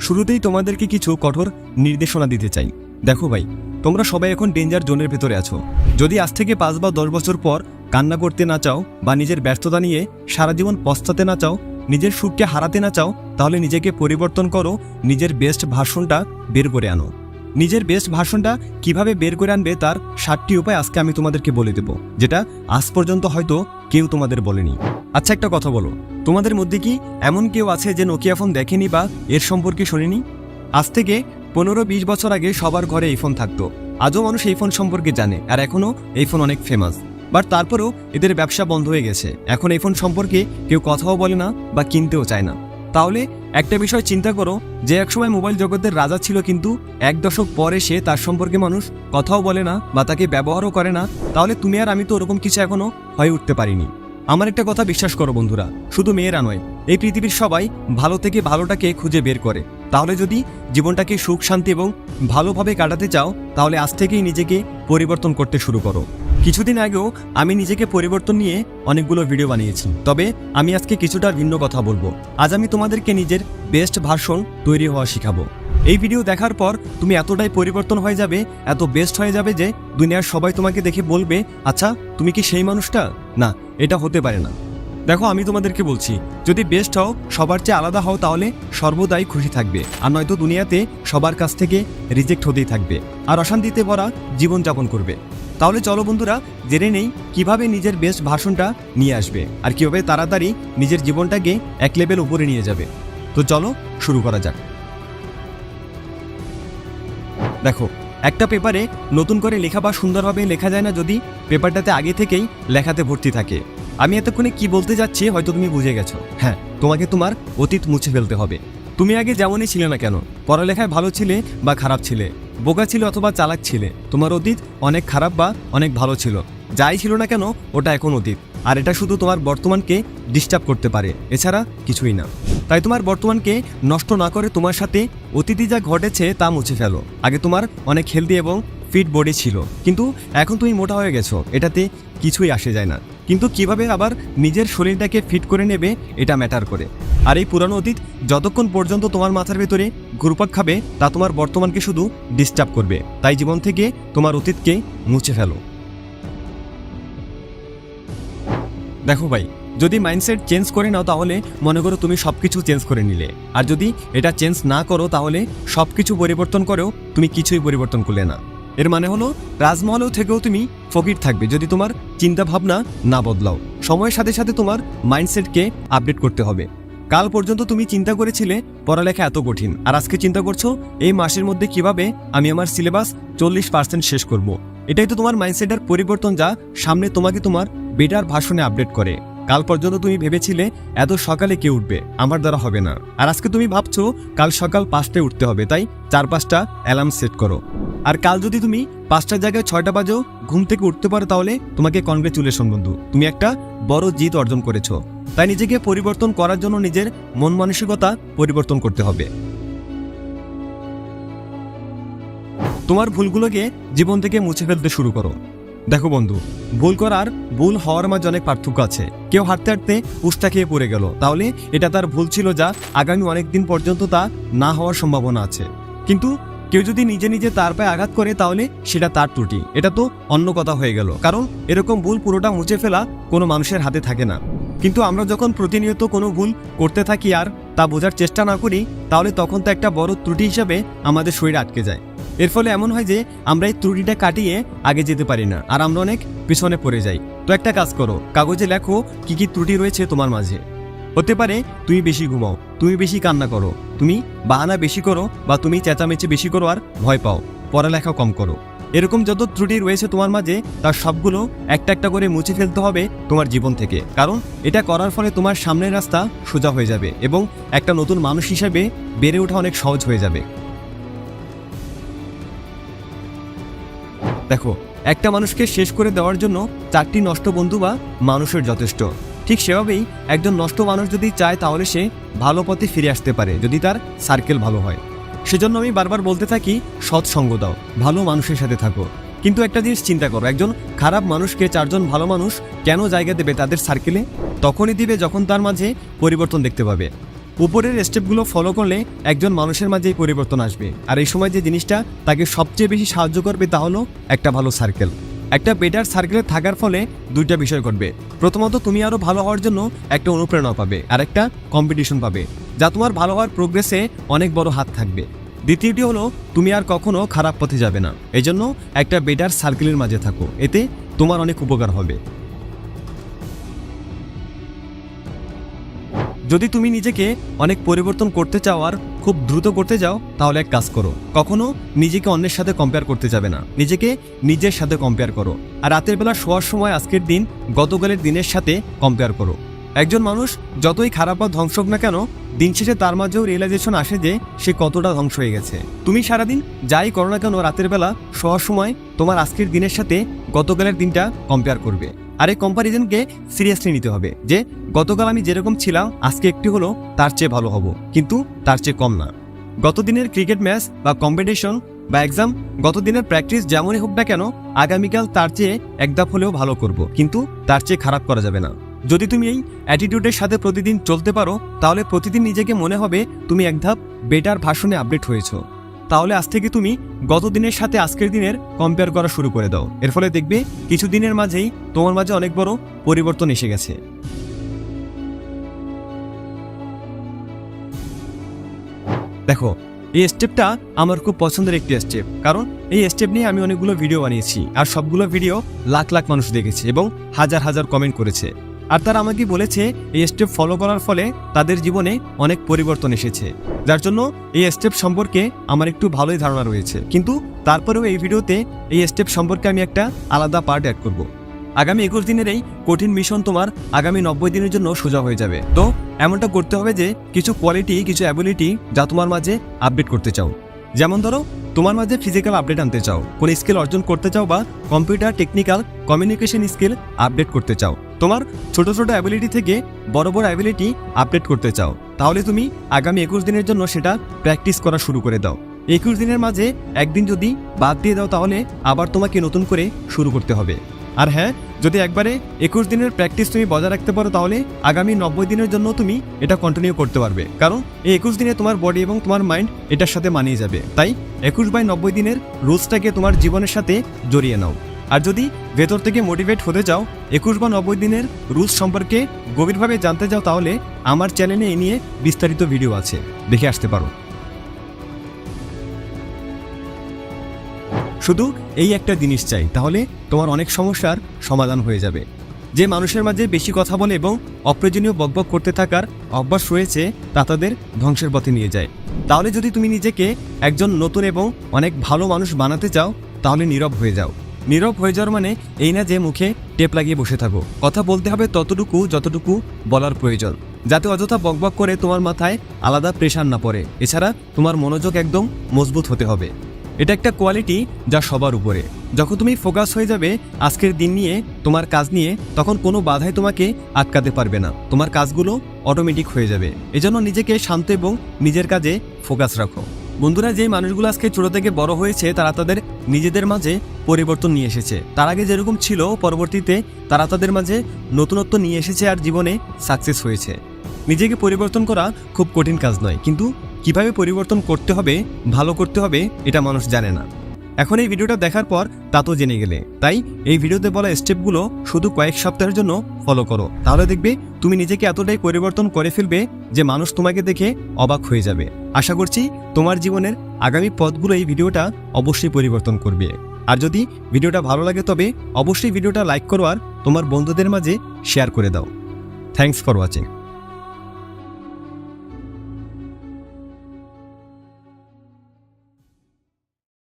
শুরুতেই তোমাদেরকে কিছু কঠোর নির্দেশনা দিতে চাই। দেখো ভাই, তোমরা সবাই এখন ডেঞ্জার জোনের ভেতরে আছো। যদি আজ থেকে পাঁচ বা দশ বছর পর কান্না করতে না চাও বা নিজের ব্যস্ততা নিয়ে সারা জীবন পস্তাতে না চাও, নিজের সুখকে হারাতে না চাও, তাহলে নিজেকে পরিবর্তন করো, নিজের বেস্ট ভাষণটা বের করে আনো। নিজের বেস্ট ভার্সনটা কীভাবে বের করে আনবে তার সাতটি উপায় আজকে আমি তোমাদেরকে বলে দেব, যেটা আজ পর্যন্ত হয়তো কেউ তোমাদের বলেনি। আচ্ছা একটা কথা বলো, তোমাদের মধ্যে কি এমন কেউ আছে যে নোকিয়া ফোন দেখেনি বা এর সম্পর্কে শোনেনি? আজ থেকে পনেরো বিশ বছর আগে সবার ঘরে এই ফোন থাকতো। আজও মানুষ এই ফোন সম্পর্কে জানে, আর এখনও এই ফোন অনেক ফেমাস বাট তারপরেও এদের ব্যবসা বন্ধ হয়ে গেছে। এখন এই ফোন সম্পর্কে কেউ কথাও বলে না বা কিনতেও চায় না। তাহলে একটা বিষয় চিন্তা করো, যে একসময় মোবাইল জগতের রাজা ছিল কিন্তু এক দশক পরে সে তার সম্পর্কে মানুষ কথাও বলে না বা তাকে ব্যবহারও করে না, তাহলে তুমি আর আমি তো ওরকম কিছু এখনও হয়ে উঠতে পারিনি। আমার একটা কথা বিশ্বাস করো বন্ধুরা, শুধু মেয়েরা নয়, এই পৃথিবীর সবাই ভালো থেকে ভালোটাকে খুঁজে বের করে। তাহলে যদি জীবনটাকে সুখ, শান্তি এবং ভালোভাবে কাটাতে চাও, তাহলে আজ থেকেই নিজেকে পরিবর্তন করতে শুরু করো। কিছুদিন আগেও আমি নিজেকে পরিবর্তন নিয়ে অনেকগুলো ভিডিও বানিয়েছি। তবে আমি আজকে কিছুটা ভিন্ন কথা বলব। আজ আমি তোমাদেরকে নিজের বেস্ট ভার্সন তৈরি হওয়া শিখাবো। এই ভিডিও দেখার পর তুমি এতটাই পরিবর্তন হয়ে যাবে, এত বেস্ট হয়ে যাবে যে দুনিয়ার সবাই তোমাকে দেখে বলবে আচ্ছা তুমি কি সেই মানুষটা? না, এটা হতে পারে না। দেখো, আমি তোমাদেরকে বলছি, যদি বেস্ট হও, সবার চেয়ে আলাদা হও তাহলে সর্বদাই খুশি থাকবে। আর নয়তো দুনিয়াতে সবার কাছ থেকে রিজেক্ট হতেই থাকবে। আর অশান্তিতে ভরা জীবনযাপন করবে। তাহলে চলো বন্ধুরা, জেনে নেই কীভাবে নিজের বেস্ট ভাষণটা নিয়ে আসবে আর কীভাবে তাড়াতাড়ি নিজের জীবনটাকে এক লেভেল উপরে নিয়ে যাবে। তো চলো শুরু করা যাক। দেখো, একটা পেপারে নতুন করে লেখা বা সুন্দরভাবে লেখা যায় না যদি পেপারটাতে আগে থেকেই লেখাতে ভর্তি থাকে। আমি এতক্ষণে কি বলতে যাচ্ছি হয়তো তুমি বুঝে গেছো। হ্যাঁ তোমাকে তোমার অতীত মুছে ফেলতে হবে। তুমি আগে যেমনই ছিলে না কেন, পড়ালেখায় ভালো ছিলে বা খারাপ ছিলে। বোকা ছিল অথবা চালাক ছিলে। তোমার অতীত অনেক খারাপ বা অনেক ভালো ছিল। যাই ছিল না কেন, ওটা এখন অতীত। আর এটা শুধু তোমার বর্তমানকে ডিস্টার্ব করতে পারে, এছাড়া কিছুই না। তাই তোমার বর্তমানকে নষ্ট না করে তোমার সাথে অতীতে যা ঘটেছে তা মুছে ফেলো। আগে তোমার অনেক হেলদি এবং ফিট বডি ছিল। কিন্তু এখন তুমি মোটা হয়ে গেছো, এটাতে কিছুই আসে যায় না। কিন্তু কীভাবে আবার নিজের শরীরটাকে ফিট করে নেবে, এটা ম্যাটার করে। আর এই পুরানো অতীত যতক্ষণ পর্যন্ত তোমার মাথার ভেতরে ঘুরপাক খাবে, তা তোমার বর্তমানকে শুধু ডিস্টার্ব করবে। তাই জীবন থেকে তোমার অতীতকে মুছে ফেলো। দেখো ভাই, যদি মাইন্ডসেট চেঞ্জ করে নাও তাহলে মনে করো তুমি সব কিছু চেঞ্জ করে নিলে। আর যদি এটা চেঞ্জ না করো তাহলে সব কিছু পরিবর্তন করেও তুমি কিছুই পরিবর্তন করলে না। এর মানে হলো, রাজমহলেও থেকেও তুমি ফকির থাকবে যদি তোমার চিন্তা ভাবনা না বদলাও। সময়ের সাথে সাথে তোমার মাইন্ডসেটকে আপডেট করতে হবে। কাল পর্যন্ত তুমি চিন্তা করেছিলে, পড়ালেখা এত কঠিন, আর আজকে চিন্তা করছ, এই মাসের মধ্যে কীভাবে আমি আমার সিলেবাস চল্লিশ পার্সেন্ট শেষ করব। এটাই তো তোমার মাইন্ডসেটের পরিবর্তন যা সামনে তোমাকে তোমার বেটার ভাষণে আপডেট করে। কাল পর্যন্ত তুমি ভেবেছিলে, এত সকালে কে উঠবে? আমার দ্বারা হবে না। আর আজকে তুমি ভাবছ, কাল সকাল পাঁচটায় উঠতে হবে, তাই চার পাঁচটা অ্যালার্ম সেট করো। আর কাল যদি তুমি পাঁচটার জায়গায় ছয়টা বাজেও ঘুম থেকে উঠতে পারো তাহলে তোমাকে কনগ্রেচুলেশন বন্ধু। তুমি একটা বড় জিত অর্জন করেছ। তাই নিজেকে পরিবর্তন করার জন্য নিজের মন মানসিকতা পরিবর্তন করতে হবে। তোমার ভুলগুলোকে জীবন থেকে মুছে ফেলতে শুরু করো। দেখো বন্ধু, ভুল করার, ভুল হওয়ার মাঝে অনেক পার্থক্য আছে। কেউ হাঁটতে হাঁটতে উষ্টা খেয়ে পড়ে গেল। তাহলে এটা তার ভুল ছিল যা আগামী অনেক দিন পর্যন্ত তা না হওয়ার সম্ভাবনা আছে। কিন্তু কেউ যদি নিজে নিজে তার পায়ে আঘাত করে তাহলে সেটা তার ত্রুটি। এটা তো অন্য কথা হয়ে গেল। কারণ এরকম ভুল পুরোটা মুছে ফেলা কোনো মানুষের হাতে থাকে না। কিন্তু আমরা যখন প্রতিনিয়ত কোনো ভুল করতে থাকি আর তা বোঝার চেষ্টা না করি, তাহলে তখন তো একটা বড় ত্রুটি হিসাবে আমাদের শরীরে আটকে যায়। এর ফলে এমন হয় যে আমরা এই ত্রুটিটা কাটিয়ে আগে যেতে পারি না আর আমরা অনেক পিছনে পড়ে যাই। তো একটা কাজ করো, কাগজে লেখো কি কি ত্রুটি রয়েছে তোমার মাঝে। হতে পারে তুমি বেশি ঘুমাও তুমি বেশি কান্না করো। তুমি বাহানা বেশি করো বা তুমি চেঁচামেচি বেশি করো আর ভয় পাও। পড়ালেখা কম করো। এরকম যত ত্রুটি রয়েছে তোমার মাঝে, তার সবগুলো একটা একটা করে মুছে ফেলতে হবে তোমার জীবন থেকে। কারণ এটা করার ফলে তোমার সামনের রাস্তা সোজা হয়ে যাবে এবং একটা নতুন মানুষ হিসেবে বেড়ে ওঠা অনেক সহজ হয়ে যাবে। দেখো, একটা মানুষকে শেষ করে দেওয়ার জন্য চারটি নষ্ট বন্ধু বা মানুষের যথেষ্ট। ঠিক সেভাবেই একজন নষ্ট মানুষ যদি চায় তাহলে সে ভালো পথে ফিরে আসতে পারে, যদি তার সার্কেল ভালো হয়। সেজন্য আমি বারবার বলতে থাকি সৎসঙ্গ দাও, ভালো মানুষের সাথে থাকো। কিন্তু একটা জিনিস চিন্তা করো, একজন খারাপ মানুষকে চারজন ভালো মানুষ কেন জায়গা দেবে তাদের সার্কেলে তখনই দিবে যখন তার মাঝে পরিবর্তন দেখতে পাবে। উপরের স্টেপগুলো ফলো করলে একজন মানুষের মাঝেই পরিবর্তন আসবে। আর এই সময় যে জিনিসটা তাকে সবচেয়ে বেশি সাহায্য করবে তা হলো একটা ভালো সার্কেল একটা বেটার সার্কেলে থাকার ফলে দুইটা বিষয় ঘটবে। প্রথমত, তুমি আরও ভালো হওয়ার জন্য একটা অনুপ্রেরণা পাবে আর একটা কম্পিটিশন পাবে, যা তোমার ভালো হওয়ার প্রোগ্রেসে অনেক বড় হাত থাকবে। দ্বিতীয়টি হলো, তুমি আর কখনো খারাপ পথে যাবে না। এজন্য জন্য একটা বেটার সার্কেলের মাঝে থাকো। এতে তোমার অনেক উপকার হবে। যদি তুমি নিজেকে অনেক পরিবর্তন করতে চাও আর খুব দ্রুত করতে যাও, তাহলে এক কাজ করো। কখনো নিজেকে অন্যের সাথে কম্পেয়ার করতে যাবে না। নিজেকে নিজের সাথে কম্পেয়ার করো। আর রাতের বেলা শোয়ার সময় আজকের দিন, গতকালের দিনের সাথে কম্পেয়ার করো। একজন মানুষ যতই খারাপ বা ধ্বংসক না কেন দিন শেষে তার মাঝেও রিয়েলাইজেশন আসে যে সে কতটা ধ্বংস হয়ে গেছে। তুমি সারাদিন যাই করো না কেন রাতের বেলা শোয়ার সময় তোমার আজকের দিনের সাথে গতকালের দিনটা কম্পেয়ার করবে। আর এই কম্পারিজনকে সিরিয়াসলি নিতে হবে যে গতকাল আমি যেরকম ছিলাম, আজকে একটি হলো তার চেয়ে ভালো হব, কিন্তু তার চেয়ে কম না। গত দিনের ক্রিকেট ম্যাচ বা কম্পিটিশন বা এক্সাম গত দিনের প্র্যাকটিস যেমনই হোক না কেন, আগামীকাল তার চেয়ে এক ধাপ হলেও ভালো করব, কিন্তু তার চেয়ে খারাপ করা যাবে না। যদি তুমি এই অ্যাটিটিউডের সাথে প্রতিদিন চলতে পারো, তাহলে প্রতিদিন নিজেকে মনে হবে তুমি এক ধাপ বেটার ভাষণে আপডেট হয়েছো। তাহলে আজ থেকে তুমি গত দিনের সাথে আজকের দিনের কম্পেয়ার করা শুরু করে দাও। এর ফলে দেখবে কিছু দিনের মাঝেই তোমার মাঝে অনেক বড় পরিবর্তন এসে গেছে। দেখো, এই স্টেপটা আমার খুব পছন্দের একটি স্টেপ কারণ এই স্টেপ নিয়ে আমি অনেকগুলো ভিডিও বানিয়েছি। আর সবগুলো ভিডিও লাখ লাখ মানুষ দেখেছে এবং হাজার হাজার কমেন্ট করেছে। আর তারা আমাকে বলেছে, এই স্টেপ ফলো করার ফলে তাদের জীবনে অনেক পরিবর্তন এসেছে। যার জন্য এই স্টেপ সম্পর্কে আমার একটু ভালোই ধারণা রয়েছে। কিন্তু তারপরেও এই ভিডিওতে এই স্টেপ সম্পর্কে আমি একটা আলাদা পার্ট অ্যাড করব। আগামী একুশ দিনের এই কঠিন মিশন তোমার আগামী নব্বই দিনের জন্য সোজা হয়ে যাবে। তো এমনটা করতে হবে যে, কিছু কোয়ালিটি কিছু অ্যাবিলিটি যা তোমার মাঝে আপডেট করতে চাও। যেমন ধরো, তোমার মাঝে ফিজিক্যাল আপডেট আনতে চাও। কোন স্কিল অর্জন করতে চাও বা computer technical communication skill update করতে চাও। তোমার ছোট ছোট অ্যাবিলিটি থেকে বড় বড় অ্যাবিলিটি আপডেট করতে চাও, তাহলে তুমি আগামী একুশ দিনের জন্য সেটা প্র্যাকটিস করা শুরু করে দাও। একুশ দিনের মাঝে একদিন যদি বাদ দিয়ে দাও, তাহলে আবার তোমাকে নতুন করে শুরু করতে হবে। আর হ্যাঁ যদি একবারে একুশ দিনের প্র্যাকটিস তুমি বজায় রাখতে পারো, তাহলে আগামী নব্বই দিনের জন্য তুমি এটা কন্টিনিউ করতে পারবে। কারণ এই একুশ দিনে তোমার বডি এবং তোমার মাইন্ড এটার সাথে মানিয়ে যাবে। তাই একুশ বাই নব্বই দিনের রুলসটাকে তোমার জীবনের সাথে জড়িয়ে নাও। আর যদি ভেতর থেকে মোটিভেট হতে চাও একুশ বা নব্বই দিনের রুলস সম্পর্কে গভীরভাবে জানতে চাও তাহলে আমার চ্যানেলে এ নিয়ে বিস্তারিত ভিডিও আছে। দেখে আসতে পারো। শুধু এই একটা জিনিস চাই, তাহলে তোমার অনেক সমস্যার সমাধান হয়ে যাবে। যে মানুষের মাঝে বেশি কথা বলে এবং অপ্রয়োজনীয় বকবক করতে থাকার অভ্যাস রয়েছে, তা তাদের ধ্বংসের পথে নিয়ে যায়। তাহলে যদি তুমি নিজেকে একজন নতুন এবং অনেক ভালো মানুষ বানাতে চাও, তাহলে নীরব হয়ে যাও। নীরব হয়ে যাওয়ার মানে এই না যে মুখে টেপ লাগিয়ে বসে থাকো। কথা বলতে হবে ততটুকু যতটুকু বলার প্রয়োজন, যাতে অযথা বকবক করে তোমার মাথায় আলাদা প্রেশার না পড়ে। এছাড়া তোমার মনোযোগ একদম মজবুত হতে হবে। এটা একটা কোয়ালিটি যা সবার উপরে। যখন তুমি ফোকাস হয়ে যাবে আজকের দিন নিয়ে, তোমার কাজ নিয়ে, তখন কোনো বাধাই তোমাকে আটকাতে পারবে না। তোমার কাজগুলো অটোমেটিক হয়ে যাবে। এজন্য নিজেকে শান্ত এবং নিজের কাজে ফোকাস রাখো। বন্ধুরা যে মানুষগুলো আজকে ছোট থেকে বড় হয়েছে, তারা তাদের নিজেদের মাঝে পরিবর্তন নিয়ে এসেছে। তার আগে যেরকম ছিল, পরবর্তীতে তারা তাদের মাঝে নতুনত্ব নিয়ে এসেছে আর জীবনে সাকসেস হয়েছে। নিজেকে পরিবর্তন করা খুব কঠিন কাজ নয়, কিন্তু কীভাবে পরিবর্তন করতে হবে, ভালো করতে হবে, এটা মানুষ জানে না। এখন এই ভিডিওটা দেখার পর তা তো জেনে গেলে। তাই এই ভিডিওতে বলা স্টেপগুলো শুধু কয়েক সপ্তাহের জন্য ফলো করো। তাহলে দেখবে তুমি নিজেকে এতটাই পরিবর্তন করে ফেলবে যে মানুষ তোমাকে দেখে অবাক হয়ে যাবে। আশা করছি তোমার জীবনের আগামী পথগুলো এই ভিডিওটা অবশ্যই পরিবর্তন করবে। আর যদি ভিডিওটা ভালো লাগে তবে অবশ্যই ভিডিওটা লাইক করো আর তোমার বন্ধুদের মাঝে শেয়ার করে দাও। Thanks for watching